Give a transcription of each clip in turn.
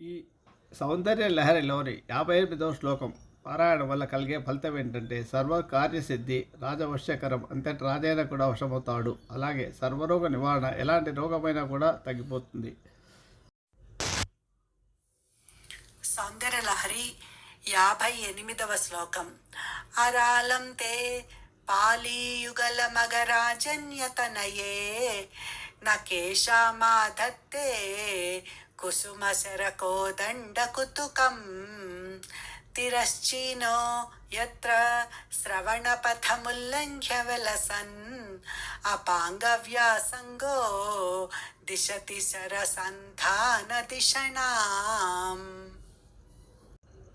ఈ సౌందర్య లహరిలోని యాభై ఎనిమిదవ శ్లోకం పారాయణం వల్ల కలిగే ఫలితం ఏంటంటే సర్వ కార్యసిద్ధి రాజవశ్యకరం అంతటి రాజైనా కూడా వశమవుతాడు. అలాగే సర్వరోగ నివారణ ఎలాంటి రోగమైనా కూడా తగ్గిపోతుంది. సౌందర్య లహరి యాభై ఎనిమిదవ శ్లోకం. అరాలం తే పాలీయుగల మగరాజన్యతనయే నకేశామాధత్తే కుసుమ శరకోదండ కుతుకం తిరశ్చీనో యత్ర శ్రవణపథముల్లంఘ్య విలసన్ అపాంగవ్యాసంగో దిశతి శరసంధాన దిశణాం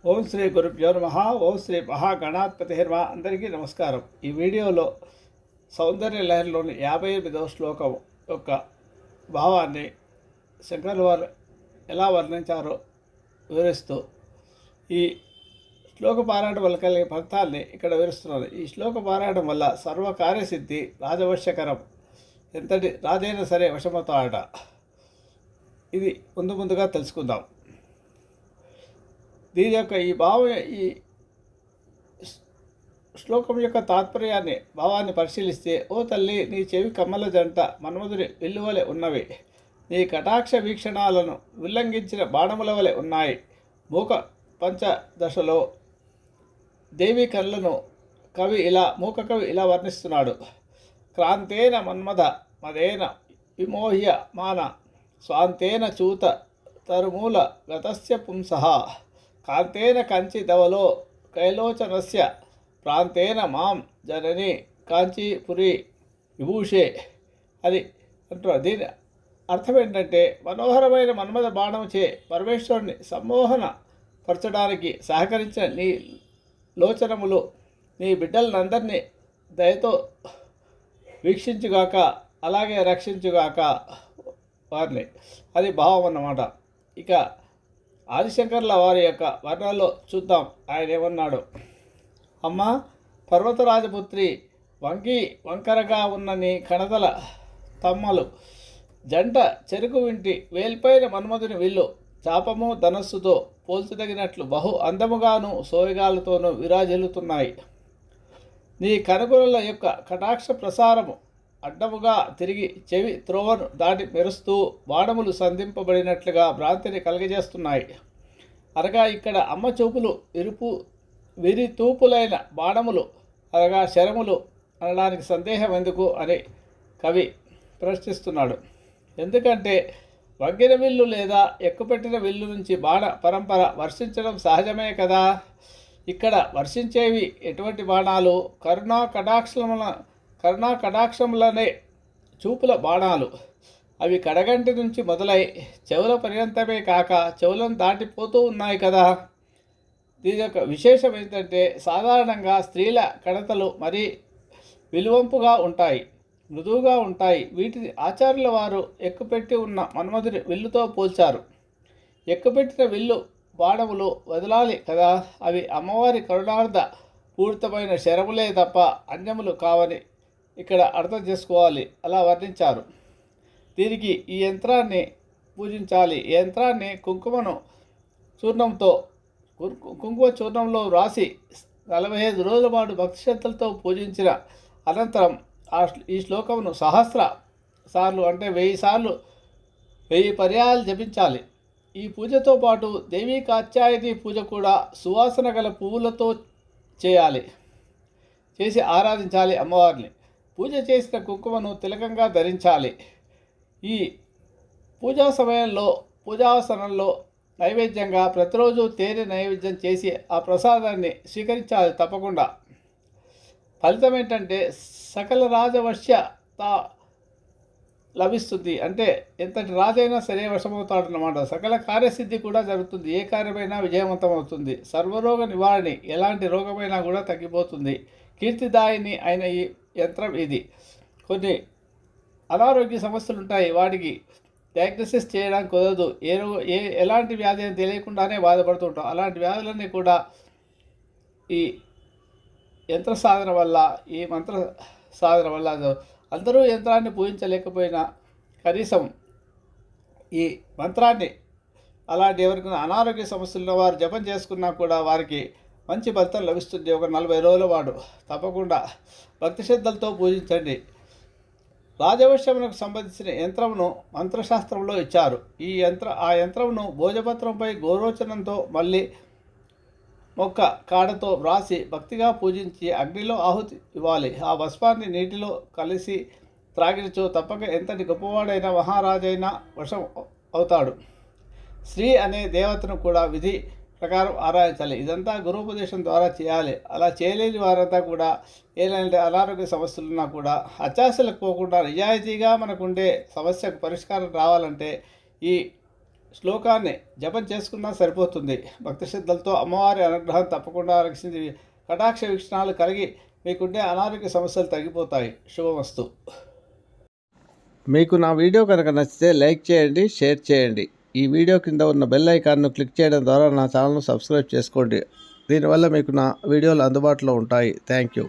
ఓం శ్రీ గురుభ్యో నమ ఓం శ్రీ మహాగణాధిపతి నమ అందరికీ నమస్కారం. ఈ వీడియోలో సౌందర్య లహరిలోని యాభై ఎనిమిదవ శ్లోకం యొక్క భావాన్ని శంకర్ వారు ఎలా వర్ణించారో వివరిస్తూ ఈ శ్లోక పారాయణం వల్ల కలిగే ఫలితాన్ని ఇక్కడ వివరిస్తున్నారు. ఈ శ్లోక పారాయణం వల్ల సర్వ కార్యసిద్ధి రాజవశ్యకరం. ఎంతటి రాజైనా సరే వశమవుతాడట ఇది ముందు ముందుగా తెలుసుకుందాం. దీని యొక్క ఈ భావం ఈ శ్లోకం యొక్క తాత్పర్యాన్ని భావాన్ని పరిశీలిస్తే ఓ తల్లి నీ చెవి కమ్మల జంట మన్మధుని వెల్లువలే ఉన్నవి. నీ కటాక్ష వీక్షణాలను ఉల్లంఘించిన బాణముల వలె ఉన్నాయి. మూక పంచదశలో దేవి కళ్ళను కవి ఇలా మూక కవి ఇలా వర్ణిస్తున్నాడు. క్రాంతేన మన్మథ మదేన విమోహ్య మాన స్వాంతేన చూత తరుమూల గతస్య పుంస కాంతేన కంచి దవలో కైలోచనస్య ప్రాంతేన మాం జనని కాంచీపురి విభూషే అని అంటున్నారు దీని అర్థం ఏంటంటే మనోహరమైన మన్మథ బాణంచే పరమేశ్వరుని సమ్మోహన పరచడానికి సహకరించిన నీ లోచనములు నీ బిడ్డలనందరినీ దయతో వీక్షించుగాక అలాగే రక్షించుగాక వారిని. అది భావం అన్నమాట. ఇక ఆదిశంకర్ల వారి యొక్క వర్ణాల్లో చూద్దాం. ఆయన ఏమన్నాడు? అమ్మ పర్వతరాజపుత్రి వంకి వంకరగా ఉన్న నీ కణతల తమ్మలు జంట చెరుకు వింటి వేల్పైన మన్మధుని విల్లు చాపము ధనస్సుతో పోల్చదగినట్లు బహు అందముగాను సోయగాలతోనూ విరాజిల్లుతున్నాయి. నీ కనుగొనల యొక్క కటాక్ష ప్రసారము అడ్డముగా తిరిగి చెవి త్రోవను దాటి మెరుస్తూ బాణములు సంధింపబడినట్లుగా భ్రాంతిని కలగజేస్తున్నాయి. అనగా ఇక్కడ అమ్మ చూపులు ఇరుపు విరి తూపులైన బాణములు అనగా శరములు అనడానికి సందేహం ఎందుకు అని కవి ప్రశ్నిస్తున్నాడు. ఎందుకంటే వగ్గిన విల్లు లేదా ఎక్కుపెట్టిన విల్లు నుంచి బాణ పరంపర వర్షించడం సహజమే కదా. ఇక్కడ వర్షించేవి ఎటువంటి బాణాలు? కరుణా కటాక్షముల కరుణా కటాక్షములనే చూపుల బాణాలు. అవి కడగంటి నుంచి మొదలై చెవుల పర్యంతమే కాక చెవులను దాటిపోతూ ఉన్నాయి కదా. దీని యొక్క విశేషం ఏంటంటే సాధారణంగా స్త్రీల కడతలు మరీ విలువంపుగా ఉంటాయి. మృదువుగా ఉంటాయి. వీటిని ఆచార్యుల వారు ఎక్కుపెట్టి ఉన్న మన్మధుని విల్లుతో పోల్చారు. ఎక్కుపెట్టిన విల్లు బాణములు వదలాలి కదా అవి అమ్మవారి కరుణార్థ పూరితమైన శరములే తప్ప అన్యములు కావని ఇక్కడ అర్థం చేసుకోవాలి. అలా వర్ణించారు. దీనికి ఈ యంత్రాన్ని పూజించాలి. ఈ యంత్రాన్ని కుంకుమను చూర్ణంతో కుంకుమ చూర్ణంలో వ్రాసి నలభై ఐదు రోజుల పాటు భక్తి శ్రద్ధలతో పూజించిన అనంతరం ఆ ఈ శ్లోకమును సహస్ర సార్లు అంటే వెయ్యి సార్లు వెయ్యి పర్యాయాలు జపించాలి. ఈ పూజతో పాటు దేవీ కాత్యాయని పూజ కూడా సువాసన గల పువ్వులతో చేయాలి. చేసి ఆరాధించాలి అమ్మవారిని. పూజ చేసిన కుంకుమను తిలకంగా ధరించాలి. ఈ పూజా సమయంలో పూజాసనంలో నైవేద్యంగా ప్రతిరోజు తేనె నైవేద్యం చేసి ఆ ప్రసాదాన్ని స్వీకరించాలి తప్పకుండా. ఫలితం ఏంటంటే సకల రాజవశ్యత లభిస్తుంది. అంటే ఎంతటి రాజైనా సరే వశమవుతాడనమాట సకల కార్యసిద్ధి కూడా జరుగుతుంది. ఏ కార్యమైనా విజయవంతం అవుతుంది సర్వరోగ నివారణ ఎలాంటి రోగమైనా కూడా తగ్గిపోతుంది. కీర్తిదాయిని అయిన ఈ యంత్రం ఇది. కొన్ని అనారోగ్య సమస్యలు ఉంటాయి వాటికి డయాగ్నోసిస్ చేయడానికి కుదరదు. ఏ రో ఏ ఎలాంటి వ్యాధి అని తెలియకుండానే బాధపడుతుంటాం. అలాంటి వ్యాధులన్నీ కూడా ఈ యంత్ర సాధన వల్ల ఈ మంత్ర సాధన వల్ల అందరూ యంత్రాన్ని పూజించలేకపోయినా కనీసం ఈ మంత్రాన్ని అలాంటి ఎవరికైనా అనారోగ్య సమస్యలు వారు జపం చేసుకున్నా కూడా వారికి మంచి ఫలితం లభిస్తుంది. ఒక నలభై రోజుల వాడు తప్పకుండా భక్తి శ్రద్ధలతో పూజించండి. రాజవశ్యమునకు సంబంధించిన యంత్రమును మంత్రశాస్త్రంలో ఇచ్చారు. ఈ యంత్ర ఆ యంత్రమును భోజపత్రంపై గోరోచనంతో మళ్ళీ మొక్క కాడతో వ్రాసి భక్తిగా పూజించి అగ్నిలో ఆహుతి ఇవ్వాలి. ఆ భస్మాన్ని నీటిలో కలిసి త్రాగినచో తప్పక ఎంతటి గొప్పవాడైన మహారాజైనా వశం అవుతాడు. స్త్రీ అనే దేవతను కూడా విధి ప్రకారం ఆరాధించాలి. ఇదంతా గురుపదేశం ద్వారా చేయాలి. అలా చేయలేని వారంతా కూడా ఏలాంటి అనారోగ్య సమస్యలున్నా కూడా అత్యాశలకు పోకుండా నిజాయితీగా మనకుండే సమస్యకు పరిష్కారం రావాలంటే ఈ శ్లోకాన్ని జపం చేసుకున్నా సరిపోతుంది. భక్తి శ్రద్ధలతో అమ్మవారి అనుగ్రహం తప్పకుండా రక్షించి కటాక్ష వీక్షణాలు కలిగి మీకుండే అనారోగ్య సమస్యలు తగ్గిపోతాయి. శుభమస్తు. మీకు నా వీడియో కనుక నచ్చితే లైక్ చేయండి షేర్ చేయండి. ఈ వీడియో కింద ఉన్న బెల్ ఐకాన్ను క్లిక్ చేయడం ద్వారా నా ఛానల్ను సబ్స్క్రైబ్ చేసుకోండి. దీనివల్ల మీకు నా వీడియోలు అందుబాటులో ఉంటాయి. Thank you.